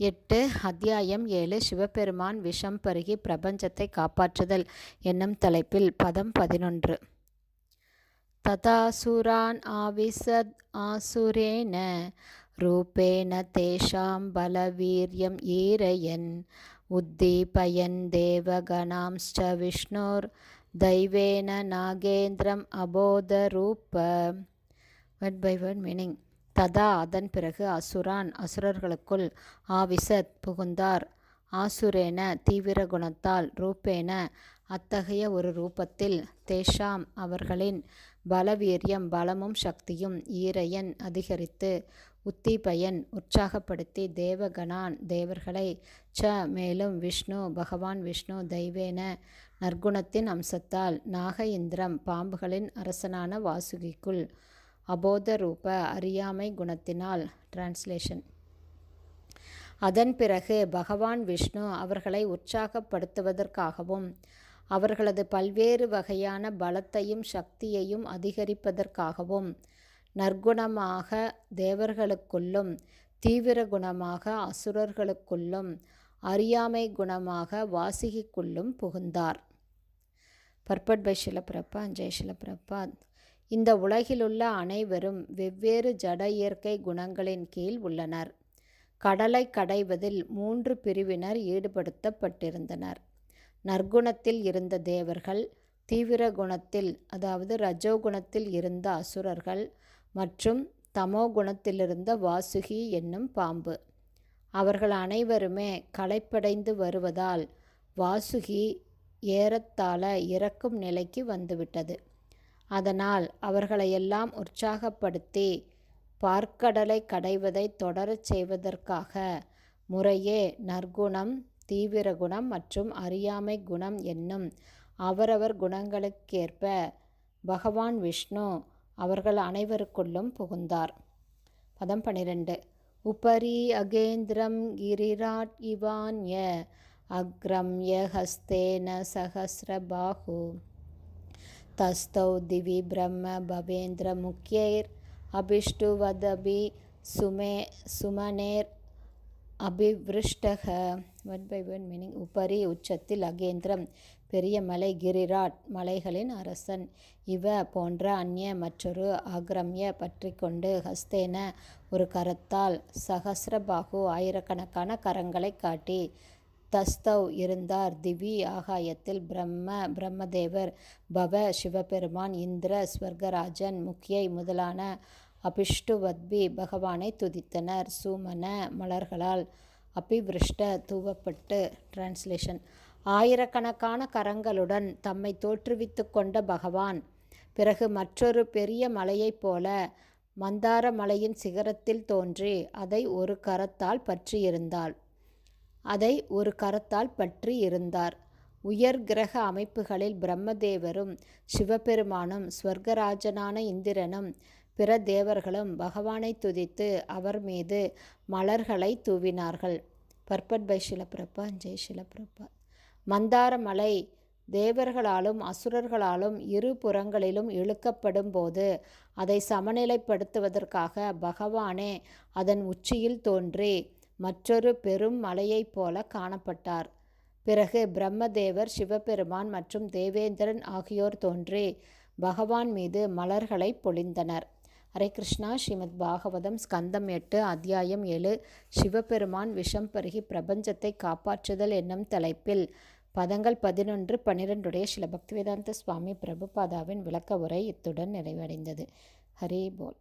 எட்டு அத்தியாயம் ஏழு சிவபெருமான் விஷம் பருகி பிரபஞ்சத்தை காப்பாற்றுதல் என்னும் தலைப்பில் பதம் பதினொன்று. ததாசுரான் ஆவிசத் ஆசுரேன ரூபேண தேஷாம் பலவீரியம் ஈரயன் உத்தீபயன் தேவகணாம்ச்ச விஷ்ணோர் தைவேன நாகேந்திரம் அபோத ரூப. வட் பை வட் மீனிங் ததா அதன் பிறகு அசுரான் அசுரர்களுக்குள் ஆவிசத் புகுந்தார். ஆசுரேன தீவிர குணத்தால் ரூபேன அத்தகைய ஒரு ரூபத்தில் தேஷாம் அவர்களின் பலவீரியம் பலமும் சக்தியும் ஈரையன் அதிகரித்து உத்தீபயன் உற்சாகப்படுத்தி தேவகணான் தேவர்களை ச மேலும் விஷ்ணு பகவான் விஷ்ணு தெய்வேன நற்குணத்தின் அம்சத்தால் நாக இந்திரம் பாம்புகளின் அரசனான வாசுகிக்குள் அபோத ரூப அறியாமை குணத்தினால். டிரான்ஸ்லேஷன் அதன் பிறகு பகவான் விஷ்ணு அவர்களை உற்சாகப்படுத்துவதற்காகவும் அவர்களது பல்வேறு வகையான பலத்தையும் சக்தியையும் அதிகரிப்பதற்காகவும் நற்குணமாக தேவர்களுக்குள்ளும் தீவிர குணமாக அசுரர்களுக்குள்ளும் அறியாமை குணமாக வாசிகிக்குள்ளும் புகுந்தார். பர்பட் பை ஷிலப்பிரப்பா ஜெய் ஷிலப்பிரப்பாத் இந்த உலகிலுள்ள அனைவரும் வெவ்வேறு ஜட இயற்கை குணங்களின் கீழ் உள்ளனர். கடலை கடைவதில் மூன்று பிரிவினர் ஈடுபடுத்தப்பட்டிருந்தனர். நற்குணத்தில் இருந்த தேவர்கள் தீவிர குணத்தில் அதாவது ரஜோகுணத்தில் இருந்த அசுரர்கள் மற்றும் தமோ குணத்திலிருந்த வாசுகி என்னும் பாம்பு. அவர்கள் அனைவருமே களைப்படைந்து வருவதால் வாசுகி ஏறத்தாழ இறக்கும் நிலைக்கு வந்துவிட்டது. அதனால் அவர்களையெல்லாம் உற்சாகப்படுத்தி பார்க்கடலை கடைவதை தொடரச் செய்வதற்காக முறையே நற்குணம் தீவிர குணம் மற்றும் அறியாமை குணம் என்னும் அவரவர் குணங்களுக்கேற்ப பகவான் விஷ்ணு அவர்கள் அனைவருக்குள்ளும் புகுந்தார். பதம் பனிரெண்டு. உபரி அகேந்திரம் கிரிராட் இவான்ய அக்ரம்ய ஹஸ்தேன சஹசிரபாகு तस्थौ दिवि ब्रह्म भवेन्द्रमुख्यैर् अभिष्टुवदभि सुमे सुमनेर् அபிவிருஷ்டக ஒன் பை ஒன் மீனிங் உபரி உச்சத்தில் அகேந்திரம் பெரிய மலை கிரிராட் மலைகளின் அரசன் இவ போன்ற அந்நிய மற்றொரு ஆக்ரம்ய பற்றி கொண்டு ஹஸ்தேன ஒரு கரத்தால் சகசிரபாகு ஆயிரக்கணக்கான கரங்களை காட்டி தஸ்தவ் இருந்தார். திவி ஆகாயத்தில் பிரம்ம பிரம்மதேவர் பவ சிவபெருமான் இந்திர ஸ்வர்கராஜன் முக்கியை முதலான அபிஷ்டுவத்பி பகவானை துதித்தனர். சூமன மலர்களால் அபிவிருஷ்ட தூவப்பட்டு டிரான்ஸ்லேஷன் ஆயிரக்கணக்கான கரங்களுடன் தம்மை தோற்றுவித்து கொண்ட பகவான் பிறகு மற்றொரு பெரிய மலையைப் போல மந்தார மலையின் சிகரத்தில் தோன்றி அதை ஒரு கரத்தால் பற்றியிருந்தாள். அதை ஒரு கரத்தால் பற்றி இருந்தார். உயர் கிரக அமைப்புகளில் பிரம்மதேவரும் சிவபெருமானும் ஸ்வர்கராஜனான இந்திரனும் பிற தேவர்களும் பகவானை துதித்து அவர் மீது மலர்களை தூவினார்கள். பர்பட் பை ஷிலப்பிரப்பா ஜெய் ஷிலப்பிரப்பா மந்தார மலை தேவர்களாலும் அசுரர்களாலும் இரு புறங்களிலும் இழுக்கப்படும் போது அதை சமநிலைப்படுத்துவதற்காக பகவானே அதன் உச்சியில் தோன்றி மற்றொரு பெரும் மலையைப் போல காணப்பட்டார். பிறகு பிரம்மதேவர் சிவபெருமான் மற்றும் தேவேந்திரன் ஆகியோர் தோன்றி பகவான் மீது மலர்களை பொழிந்தனர். ஹரே கிருஷ்ணா. ஸ்ரீமத் பாகவதம் ஸ்கந்தம் எட்டு அத்தியாயம் ஏழு. சிவபெருமான் விஷம் பருகி பிரபஞ்சத்தை காப்பாற்றுதல் என்னும் தலைப்பில் பதங்கள் பதினொன்று பன்னிரெண்டுடைய சில பக்திவேதாந்த சுவாமி பிரபுபாதாவின் விளக்க உரை இத்துடன் நிறைவடைந்தது. ஹரி போல்.